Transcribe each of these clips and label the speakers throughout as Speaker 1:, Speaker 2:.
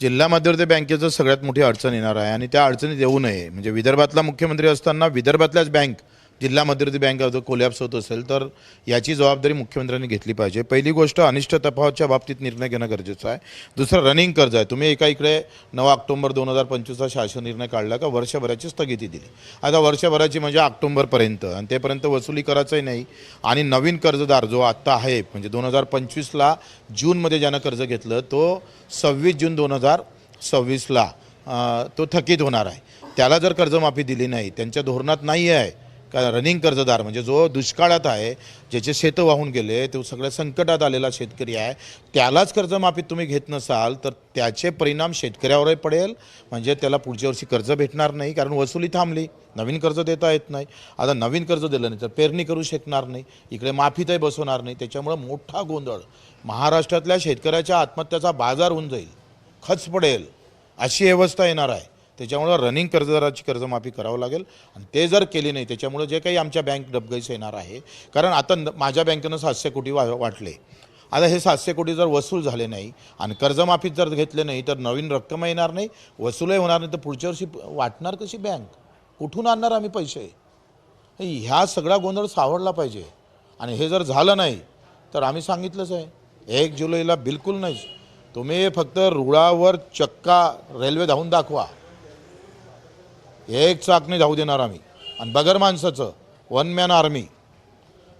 Speaker 1: जिल्हा मध्यवर्ती बँकेचं सगळ्यात मोठी अडचण येणार आहे आणि त्या अडचणीत येऊ नये. म्हणजे विदर्भातला मुख्यमंत्री असताना विदर्भातल्याच बँक जिल्हा मध्यवर्ती बँक जर कोलॅप्स होत असेल तर याची जबाबदारी मुख्यमंत्र्यांनी घेतली पाहिजे. पहिली गोष्ट अनिष्ट तफावतच्या बाबतीत निर्णय घेणं गरजेचं आहे. दुसरं रनिंग कर्ज आहे. तुम्ही एका इकडे नऊ ऑक्टोंबर दोन हजार पंचवीसचा शासन निर्णय काढला का वर्षभराची स्थगिती दिली. आता वर्षभराची म्हणजे ऑक्टोंबरपर्यंत आणि तेपर्यंत वसुली करायचंही नाही. आणि नवीन कर्जदार जो आत्ता आहे म्हणजे दोन हजार पंचवीसला जूनमध्ये ज्यानं कर्ज घेतलं तो सव्वीस जून दोन हजार सव्वीसला तो थकीत होणार आहे. त्याला जर कर्जमाफी दिली नाही त्यांच्या धोरणात नाही आहे का रनिंग कर्जदार म्हणजे जो दुष्काळात आहे ज्याचे शेतं वाहून गेले तो सगळ्या संकटात आलेला शेतकरी आहे त्यालाच कर्जमाफीत तुम्ही घेत नसाल तर त्याचे परिणाम शेतकऱ्यावरही पडेल. म्हणजे त्याला पुढच्या वर्षी कर्ज भेटणार नाही कारण वसुली थांबली. नवीन कर्ज देता येत नाही. आता नवीन कर्ज दिलं नाही तर पेरणी करू शकणार नाही. इकडे माफीतही बसवणार नाही. त्याच्यामुळं मोठा गोंधळ. महाराष्ट्रातल्या शेतकऱ्याच्या आत्महत्याचा बाजार होऊन जाईल. खच पडेल. अशी व्यवस्था येणार आहे. त्याच्यामुळं रनिंग कर्जदाराची कर्जमाफी करावं लागेल. आणि ते जर केली नाही त्याच्यामुळं जे काही आमच्या बँक डबगैस येणार आहे. कारण आता न- माझ्या बँकेनं सातशे कोटी वा वाटले. आता हे सातशे कोटी जर वसूल झाले नाही आणि कर्जमाफीत जर घेतले नाही तर नवीन रक्कम येणार नाही वसूलही होणार नाही तर पुढच्या वर्षी वाटणार कशी बँक कुठून आणणार आम्ही पैसे? ह्या सगळा गोंधळ सावडला पाहिजे. आणि हे जर झालं नाही तर आम्ही सांगितलंच आहे. एक जुलैला बिलकुल नाही तुम्ही फक्त रुळावर चक्का रेल्वे धावून दाखवा. एक चाक नाही धावू देणार आम्ही. आणि बगर माणसाचं वन मॅन आर्मी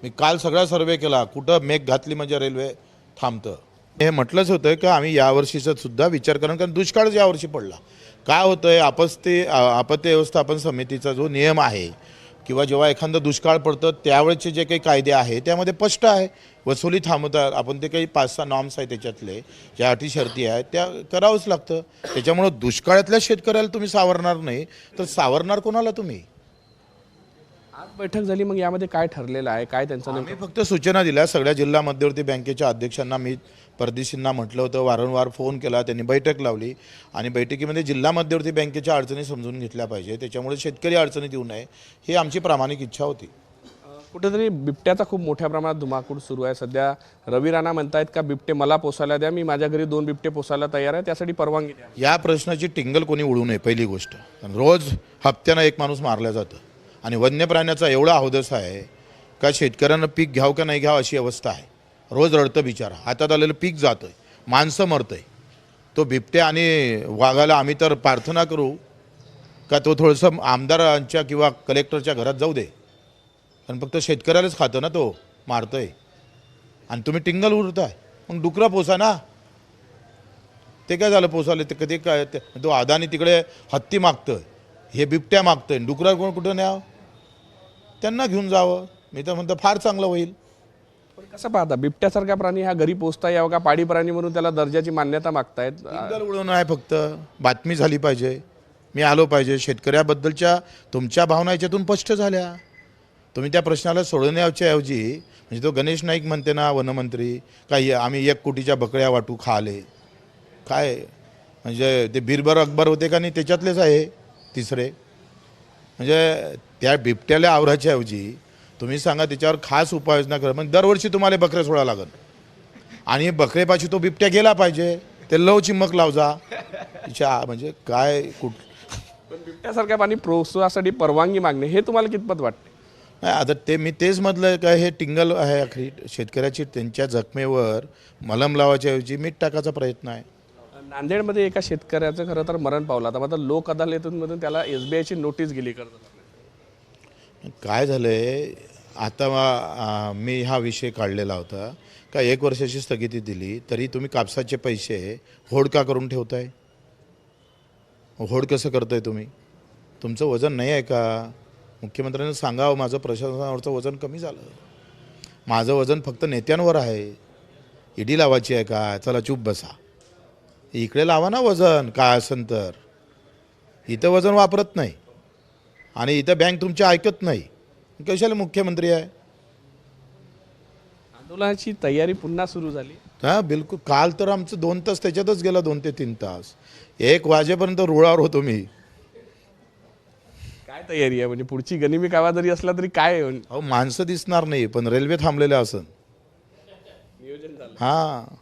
Speaker 1: मी काल सगळा सर्वे केला कुठं मेघ घातली म्हणजे रेल्वे थांबतं. हे म्हटलंच होतं की आम्ही यावर्षीचा सुद्धा विचार करण कारण दुष्काळच यावर्षी पडला. काय होतं आहे आपत्ती आपत्ती व्यवस्थापन समितीचा जो नियम आहे किंवा जेव्हा एखादं दुष्काळ पडतं त्यावेळेचे जे काही कायदे आहे त्यामध्ये स्पष्ट आहे. वसुली थांबवतात आपण ते काही पाच सहा नॉर्म्स आहेत त्याच्यातले ज्या अटी शर्ती आहेत त्या करावंच लागतं. त्याच्यामुळं दुष्काळातल्या शेतकऱ्याला तुम्ही सावरणार नाही तर सावरणार कोणाला तुम्ही?
Speaker 2: आज बैठक झाली मग यामध्ये काय ठरलेलं आहे? काय त्यांचं
Speaker 1: आम्ही फक्त सूचना दिल्या. सगळ्या जिल्हा मध्यवर्ती बँकेच्या अध्यक्षांना मी परदेशींना म्हटलं होतं. वारंवार फोन केला. त्यांनी बैठक लावली. आणि बैठकीमध्ये जिल्हा मध्यवर्ती बँकेच्या अडचणी समजून घेतल्या पाहिजे. त्याच्यामुळे शेतकरी अडचणीत येऊ नये ही आमची प्रामाणिक इच्छा होती.
Speaker 2: कुठेतरी बिबट्याचा खूप मोठ्या प्रमाणात धुमाकूळ सुरू आहे. सध्या रवी राणा म्हणतायत का बिबटे मला पोसायला द्या. मी माझ्या घरी दोन बिबटे पोसायला तयार आहे. त्यासाठी परवानगी द्या.
Speaker 1: या प्रश्नाची टिंगल कोणी उडू नये पहिली गोष्ट. रोज हप्त्यानं एक माणूस मारला जातं. आणि वन्य प्राण्याचा एवढा हौदस आहे का शेतकऱ्यांना पीक घ्यावं का नाही घ्यावं अशी अवस्था आहे. रोज रडतं बिचारा. हातात आलेलं पीक जातं माणसं मरतं आहे तो बिबट्या आणि वाघाला आम्ही तर प्रार्थना करू का तो थोडंसं आमदारांच्या किंवा कलेक्टरच्या घरात जाऊ दे. कारण फक्त शेतकऱ्यालाच खातं ना तो. मारतंय. आणि तुम्ही टिंगल उरताय मग डुकरा पोसा ना. ते काय झालं पोसाले? ते कधी काय? तो अदानी तिकडे हत्ती मागतं हे बिबट्या मागतंय. डुकरा कोण कुठं न्यावं? त्यांना घेऊन जावं. मी तर म्हणतो फार चांगलं होईल.
Speaker 2: पण कसं पाहता बिबट्यासारखा प्राणी हा घरी पोचता यावं का? पाडी प्राणी म्हणून त्याला दर्जाची मान्यता मागतायत?
Speaker 1: उडवणं आहे फक्त. बातमी झाली पाहिजे. मी आलो पाहिजे. शेतकऱ्याबद्दलच्या तुमच्या भावना याच्यातून स्पष्ट झाल्या. तुम्ही त्या प्रश्नाला सोडवण्याच्या ऐवजी म्हणजे तो गणेश नाईक म्हणते ना वनमंत्री काही आम्ही एक कोटीच्या बकड्या वाटू खाले. काय? म्हणजे ते बिरबर अकबर होते का नाही त्याच्यातलेच आहे तिसरे. म्हणजे त्या बिबट्याला आवराच्या ऐवजी तुम्ही सांगा त्याच्यावर खास उपाययोजना करा. मग दरवर्षी तुम्हाला बकऱ्या सोडा लागल. आणि बकरेपाशी तो बिबट्या गेला पाहिजे. ते लव चिमक लाव जा तिच्या म्हणजे काय कुठ?
Speaker 2: पण बिबट्यासारख्या प्राणी प्रोत्साहासाठी परवानगी मागणे हे तुम्हाला कितपत वाटते?
Speaker 1: नाही आता ते मी तेच म्हटलं का हे टिंगल आहे आखरी. शेतकऱ्याची त्यांच्या जखमेवर मलम लावायच्या ऐवजी मीठ टाकायचा प्रयत्न आहे.
Speaker 2: नांदेडमध्ये एका शेतकऱ्याचं खरं तर मरण पावलं. आता मात्र लोक अदालतीमधून त्याला एस बी आयची नोटीस गेली कर्ज
Speaker 1: काय झालं आहे आता मी हा विषय काढलेला होता. का एक वर्षाची स्थगिती दिली तरी तुम्ही कापसाचे पैसे होड का करून ठेवताय? होड कसं करताय तुम्ही? तुमचं वजन नाही आहे का? मुख्यमंत्र्यांनी सांगावं माझं प्रशासनावरचं वजन कमी झालं. माझं वजन फक्त नेत्यांवर आहे. ईडी लावायची आहे का? चला चूप बसा. इकडे लावा ना वजन. काय असेल तर? इथं वजन वापरत नाही. आणि इथं बँक तुमची ऐकत नाही. कशाला मुख्यमंत्री आहे?
Speaker 2: आंदोलनाची तयारी पुन्हा सुरू झाली.
Speaker 1: हां बिलकुल. काल तर आमचं दोन तास त्याच्यातच गेला दोन ते तीन तास. एक वाजेपर्यंत रुळावर होतो मी.
Speaker 2: काय तयारी आहे? म्हणजे पुढची गनिमी कावा जरी असला तरी काय आहे?
Speaker 1: अहो माणसं दिसणार नाही पण रेल्वे थांबलेल्या असन.
Speaker 2: नियोजन झालं.
Speaker 1: हां.